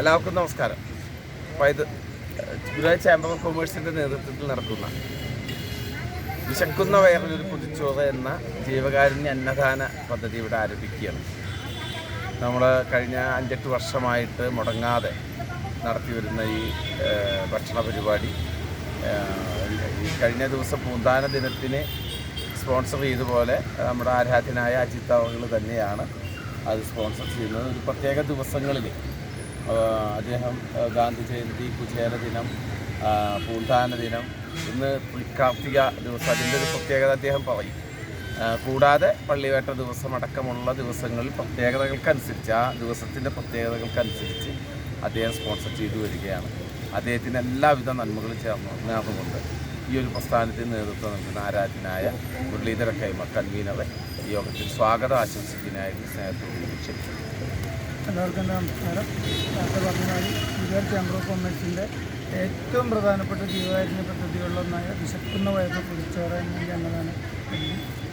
എല്ലാവർക്കും നമസ്കാരം. ഇത് ഗുരുവായൂർ ചേംബർ ഓഫ് കൊമേഴ്സിന്റെ നേതൃത്വത്തിൽ നടക്കുന്ന വിശക്കുന്ന വയറിലൊരു പുതിച്ചോറ് എന്ന ജീവകാരുണ്യ അന്നദാന പദ്ധതി ഇവിടെ ആരംഭിക്കുകയാണ്. നമ്മൾ കഴിഞ്ഞ അഞ്ചെട്ട് വർഷമായിട്ട് മുടങ്ങാതെ നടത്തി വരുന്ന ഈ ഭക്ഷണ പരിപാടി ഈ കഴിഞ്ഞ ദിവസം പൂന്താന ദിനത്തിന് സ്പോൺസർ ചെയ്തപോലെ നമ്മുടെ ആരാധ്യനായ അജിത് അവകൾ തന്നെയാണ് അത് സ്പോൺസർ ചെയ്യുന്നത്. ഒരു പ്രത്യേക ദിവസങ്ങളിൽ അദ്ദേഹം ഗാന്ധി ജയന്തി കുചേല ദിനം പൂന്താന ദിനം ഇന്ന് കാർത്തിക ദിവസം അതിന്റെ ഒരു പ്രത്യേകത അദ്ദേഹം പറയും. കൂടാതെ പള്ളിവേട്ട ദിവസം അടക്കമുള്ള ദിവസങ്ങളിൽ പ്രത്യേകതകൾക്കനുസരിച്ച് ആ ദിവസത്തിന്റെ പ്രത്യേകതകൾക്കനുസരിച്ച് അദ്ദേഹം സ്പോൺസർ ചെയ്തു വരികയാണ്. അദ്ദേഹത്തിന് എല്ലാവിധ നന്മകളും ചേർന്ന് നേർന്നുകൊണ്ട് ഈ ഒരു പ്രസ്ഥാനത്തിന് നേതൃത്വം നൽകുന്ന ആരാധനായ മുരളീധര കൈമ കൺവീനറെ യോഗത്തിൽ സ്വാഗതം ആശംസിക്കുന്നതിനായിട്ട് സ്നേഹത്തോട് ക്ഷണിക്കുന്നു എല്ലാവർക്കും എന്റെ നമസ്കാരം. നേരത്തെ പറഞ്ഞ മാതിരി ചേംബർ ഓഫ് കൊമേഴ്സിന്റെ ഏറ്റവും പ്രധാനപ്പെട്ട ജീവകാരുണ്യ പദ്ധതികളിലൊന്നായ വിശക്കുന്ന വയസ്സ് കുടിച്ചോറ് എന്ന എന്നതാണ്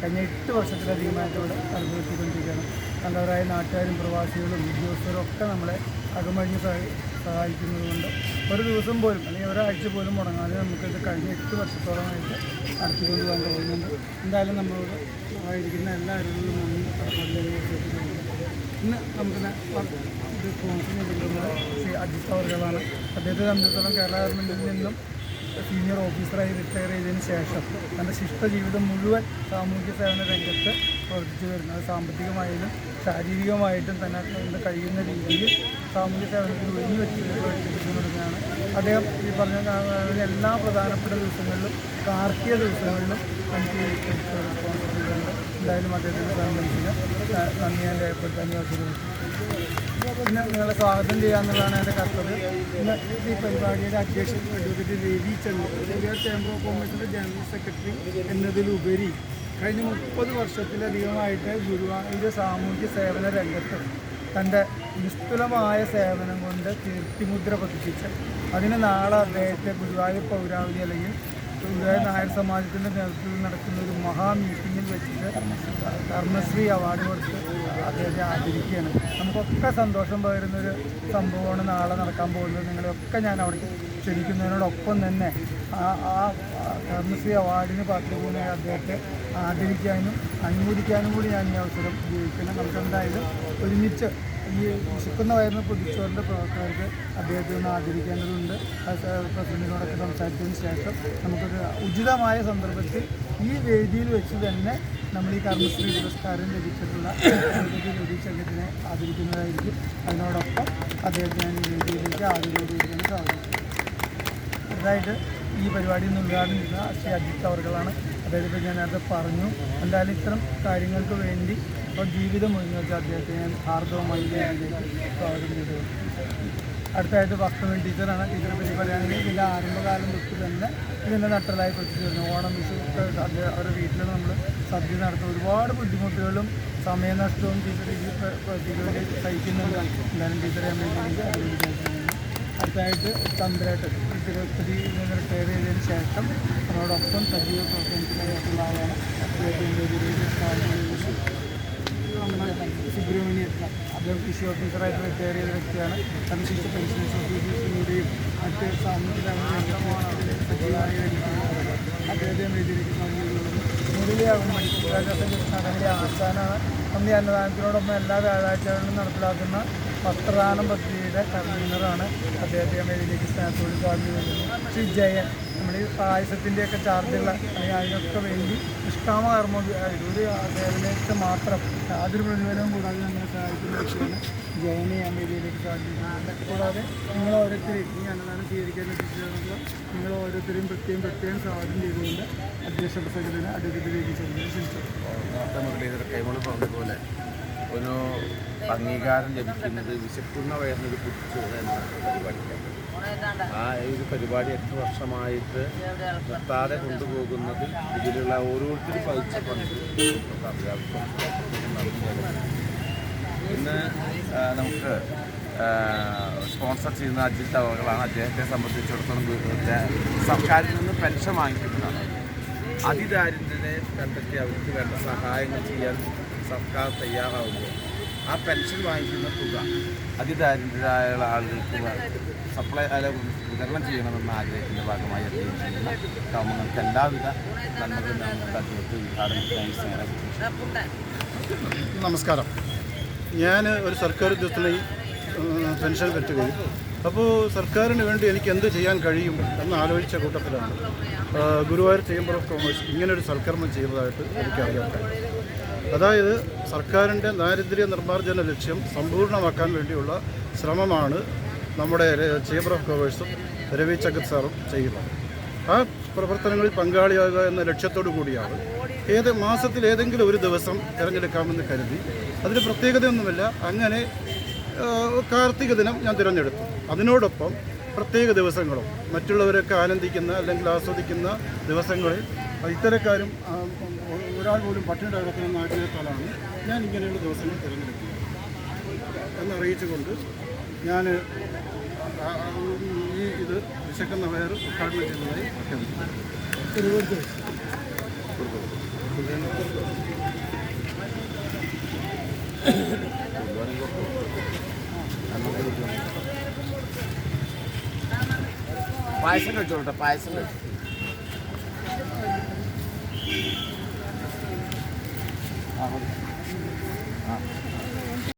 കഴിഞ്ഞ എട്ട് വർഷത്തിലധികമായിട്ട് ഇവിടെ അനുഭവിച്ചുകൊണ്ടിരിക്കുകയാണ്. നല്ലവരായ നാട്ടുകാരും പ്രവാസികളും ഉദ്യോഗസ്ഥരും ഒക്കെ നമ്മളെ അകമഴിഞ്ഞ് സഹായി സഹായിക്കുന്നതുകൊണ്ട് ഒരു ദിവസം പോലും അല്ലെങ്കിൽ ഒരാഴ്ച പോലും മുടങ്ങാതെ നമുക്കിത് കഴിഞ്ഞ എട്ട് വർഷത്തോളമായിട്ട് നടത്തിക്കൊണ്ട് പോകാൻ കഴിയുന്നുണ്ട്. എന്തായാലും നമ്മളോട് സഹായിക്കുന്ന എല്ലാവരോടും നന്ദി. ഇന്ന് നമുക്ക് ഇത് സ്പോൺസർ ചെയ്തിട്ടുള്ളത് ശ്രീ അജിത് അവർകളാണ് അദ്ദേഹത്തെ സംബന്ധിച്ചിടത്തോളം കേരള ഗവൺമെന്റിൽ നിന്നും സീനിയർ ഓഫീസറായി റിട്ടയർ ചെയ്തതിന് ശേഷം തന്റെ ശിഷ്ട ജീവിതം മുഴുവൻ സാമൂഹ്യ സേവന രംഗത്ത് പ്രവർത്തിച്ചു വരുന്നത്. സാമ്പത്തികമായാലും ശാരീരികമായിട്ടും തന്നെ കൊണ്ട് കഴിയുന്ന രീതിയിൽ സാമൂഹ്യ സേവനത്തിൽ ഒഴിഞ്ഞു വെച്ചിട്ടുള്ളതാണ് അദ്ദേഹം ഈ പറഞ്ഞ എല്ലാ പ്രധാനപ്പെട്ട ദിവസങ്ങളിലും കാർഷിക ദിവസങ്ങളിലും നമുക്ക് സ്പോൺസർ ചെയ്തിട്ടുണ്ട് എന്തായാലും അദ്ദേഹത്തിന്റെ സംബന്ധിച്ചില്ല നന്ദി ഞാൻ രേഖപ്പെടുത്താൻ അവസരം പിന്നെ നിങ്ങളെ സ്വാഗതം ചെയ്യാന്നുള്ളതാണ് എന്റെ കർത്തവ്യം. ഇന്ന് ഈ പരിപാടിയുടെ അധ്യക്ഷൻ advocate Ravi Chandran India chamber of കോമേഴ്സിന്റെ general secretary എന്നതിലുപരി കഴിഞ്ഞ മുപ്പത് വർഷത്തിലധികമായിട്ട് ഗുരുവായൂർ സാമൂഹ്യ സേവന രംഗത്ത് തന്റെ നിസ്തുലമായ സേവനം കൊണ്ട് കീർത്തിമുദ്ര പതിപ്പിച്ച് അതിന് നാളെ അദ്ദേഹത്തെ ഗുരുവായൂർ പൗരാവലി അല്ലെങ്കിൽ ഗുരുവായൂർ നായർ സമാജത്തിന്റെ നേതൃത്വത്തിൽ നടക്കുന്ന ഒരു മഹാ മീറ്റിങ്ങിൽ വെച്ചിട്ട് കർമ്മശ്രീ അവാർഡ് കൊടുത്ത് അദ്ദേഹത്തെ ആദരിക്കുകയാണ്. നമുക്കൊക്കെ സന്തോഷം പകരുന്നൊരു സംഭവമാണ് നാളെ നടക്കാൻ പോകുന്നത്. നിങ്ങളെയൊക്കെ ഞാൻ അവിടെ ക്ഷണിക്കുന്നതിനോടൊപ്പം തന്നെ ആ ആ കർമ്മശ്രീ അവാർഡിന് പാത്രമായ അദ്ദേഹത്തെ ആദരിക്കാനും അനുമോദിക്കാനും കൂടി ഞാൻ ഈ അവസരം ഉപയോഗിക്കണം നമുക്ക് എന്തായാലും ഒരുമിച്ച് ഈ വിശക്കുന്ന വയറിന് പൊതിച്ചോറിന്റെ പ്രവർത്തകർക്ക് അദ്ദേഹത്തെ ഒന്ന് ആദരിക്കേണ്ടതുണ്ട്. പ്രസിഡന്റിനോടൊക്കെ സംസാരിച്ചതിന് ശേഷം നമുക്കൊരു ഉചിതമായ സന്ദർഭത്തിൽ ഈ വേദിയിൽ വെച്ച് തന്നെ നമ്മൾ ഈ കർമ്മശ്രീ പുരസ്കാരം ലഭിച്ചിട്ടുള്ള ചങ്കത്തിനെ ആദരിക്കുന്നതായിരിക്കും. അതിനോടൊപ്പം അദ്ദേഹത്തിന് ഈ വേദിയിലേക്ക് ആദരവോടുകൂടിയാണ് സ്വാഗതം അടുത്തതായിട്ട് ഈ പരിപാടിയിൽ നിന്ന് ഉദ്ഘാടനം ചെയ്ത ശ്രീ അജിത് അവർകളാണ്. അതായത് ഇപ്പോൾ ഞാൻ നേരത്തെ പറഞ്ഞു. എന്തായാലും ഇത്തരം കാര്യങ്ങൾക്ക് വേണ്ടി ഇപ്പോൾ ജീവിതം ഒഴിഞ്ഞു വെച്ച അദ്ദേഹത്തെ ഞാൻ ഇതിലേക്ക് സ്വാഗതം ചെയ്തു അടുത്തായിട്ട് ഭക്തമൻ ടീച്ചറാണ്. ടീച്ചറെ പറ്റി പറയുകയാണെങ്കിൽ ഇതിന്റെ ആരംഭകാലം തൊട്ട് തന്നെ ഇതിന്റെ നട്ടലായി പ്രവർത്തിച്ചു വരുന്നു. ഓണം വിഷു അത് അവരുടെ വീട്ടിൽ നമ്മൾ സദ്യ നടത്തും ഒരുപാട് ബുദ്ധിമുട്ടുകളും സമയനഷ്ടവും ടീച്ചർ ടീച്ചർ സഹിക്കുന്നുണ്ട്. എന്തായാലും ടീച്ചറെ നമ്മൾ അടുത്തായിട്ട് തന്ത്രമായിട്ട് തിരുപ്പതി നിന്ന് റിട്ടയർ ചെയ്തതിന് ശേഷം അതോടൊപ്പം സജീവ പ്രവർത്തനത്തിലായിട്ടുള്ള ആളാണ്. സുബ്രഹ്മണ്യൻ അദ്ദേഹം കൃഷി ഓഫീസറായിട്ട് റിട്ടയർ ചെയ്ത വ്യക്തിയാണ്. കൃഷി പെൻഷൻസ് ഓഫീസേഴ്സിലൂടെയും മറ്റ് വേദിയിലേക്ക് നൽകിയിട്ടുള്ളത് മുരളിയാകും വിദ്യാഭ്യാസ കൃഷ്ണാടന്റെ ആസ്ഥാനാണ് നമ്മുടെ അന്നദാനത്തിനോടൊപ്പം എല്ലാ വ്യാഴാഴ്ചകളിലും നടപ്പിലാക്കുന്ന വസ്ത്രദാനം പദ്ധതിയുടെ കൺവീനറാണ് അദ്ദേഹത്തെ സ്വാഗതം വരുന്നത് ശ്രീ ജയൻ നമ്മൾ ഈ പായസത്തിന്റെയൊക്കെ ചാർജുള്ള അല്ലെങ്കിൽ അതിനൊക്കെ വേണ്ടി നിഷ്കാമ കർമ്മം ഒരു സേവനത്തെ മാത്രം യാതൊരു പ്രതിഫലവും കൂടാതെ നമ്മളെ സഹായിക്കുന്ന വ്യക്തിയാണ് ജയനെ ഞാൻ മേലിയിലേക്ക് സാധിക്കുന്നത് കൂടാതെ നിങ്ങൾ ഓരോരുത്തരെയും ഈ അന്നദാനം സ്വീകരിക്കാൻ എത്തിച്ചേർന്നുള്ള നിങ്ങൾ ഓരോരുത്തരെയും പ്രത്യേകം പ്രത്യേകം സ്വാഗതം ചെയ്തുകൊണ്ട് അധ്യക്ഷ പ്രസംഗത്തിന് അഡ്വക്കേറ്റ് ചെയ്യുന്നതിന് ശ്രമിച്ചു അംഗീകാരം ലഭിക്കുന്നത് വിശക്കുന്ന വയറിനൊരു പുതിച്ചോറ് എന്ന പരിപാടിക്കാണ് ആ ഒരു പരിപാടി എട്ട് വർഷമായിട്ട് നിർത്താതെ കൊണ്ടുപോകുന്നത് ഇതിലുള്ള ഓരോരുത്തരും പതിച്ച പങ്ക്. ഇന്ന് നമുക്ക് സ്പോൺസർ ചെയ്യുന്ന അജിത് അവകളാണ് അദ്ദേഹത്തെ സംബന്ധിച്ചിടത്തോളം സർക്കാരിൽ നിന്ന് പെൻഷൻ വാങ്ങിക്കുന്നതാണ്. അതിദാരിദ്ര്യനെ കണ്ടെത്തി അവർക്ക് വേണ്ട സഹായങ്ങൾ ചെയ്യാൻ സർക്കാർ തയ്യാറാവുമ്പോൾ ആ പെൻഷൻ വാങ്ങിക്കുന്ന തുക അതിദാരിദ്രരായ ആളുകൾക്ക് സപ്ലൈ അല്ല വിതരണം ചെയ്യണമെന്ന ആഗ്രഹത്തിന്റെ ഭാഗമായി അദ്ദേഹം ചെയ്യുന്ന കർമ്മങ്ങൾക്ക് എല്ലാവിധ നന്മകളും ഉദ്ഘാടനത്തിനായി സ്നേഹം നമസ്കാരം. ഞാൻ ഒരു സർക്കാർ ഉദ്യോഗസ്ഥനായി പെൻഷൻ പറ്റുകയും അപ്പോൾ സർക്കാരിന് വേണ്ടി എനിക്ക് എന്ത് ചെയ്യാൻ കഴിയും എന്ന് ആലോചിച്ച കൂട്ടത്തിലാണ്. ഗുരുവായൂർ ചേംബർ ഓഫ് കോമേഴ്സ് ഇങ്ങനൊരു സൽക്കർമ്മം ചെയ്തതായിട്ട് എനിക്കറിയാൻ കഴിയും. അതായത് സർക്കാരിന്റെ ദാരിദ്ര്യ നിർമ്മാർജന ലക്ഷ്യം സമ്പൂർണമാക്കാൻ വേണ്ടിയുള്ള ശ്രമമാണ് നമ്മുടെ ചേംബർ ഓഫ് കോമേഴ്സും രവി ചക്കത് സാറും ചെയ്യുന്നത്. ആ പ്രവർത്തനങ്ങളിൽ പങ്കാളിയാകുക എന്ന ലക്ഷ്യത്തോടു കൂടിയാണ് ഏത് മാസത്തിൽ ഏതെങ്കിലും ഒരു ദിവസം തിരഞ്ഞെടുക്കാമെന്ന് കരുതി. അതിന് പ്രത്യേകതയൊന്നുമില്ല. അങ്ങനെ കാർത്തിക ദിനം ഞാൻ തിരഞ്ഞെടുത്തു. അതിനോടൊപ്പം പ്രത്യേക ദിവസങ്ങളും മറ്റുള്ളവരൊക്കെ ആനന്ദിക്കുന്ന അല്ലെങ്കിൽ ആസ്വദിക്കുന്ന ദിവസങ്ങളിൽ ഇത്തരക്കാരും ഒരാൾ പോലും പട്ടിണി കിടക്കുന്ന നാട്ടിലേക്കാളാണ് ഞാൻ ഇങ്ങനെയുള്ള ദിവസങ്ങൾ തിരഞ്ഞെടുക്കുന്നത് എന്നറിയിച്ചുകൊണ്ട് ഞാൻ ഈ ഇത് വിശക്കുന്ന വയർ ഉദ്ഘാടനം ചെയ്യുന്നതായി പ്രഖ്യാപിക്കുന്നു പായസം കഴിച്ചോട്ടെ പായസം കഴിച്ചു ആ മതി. ആ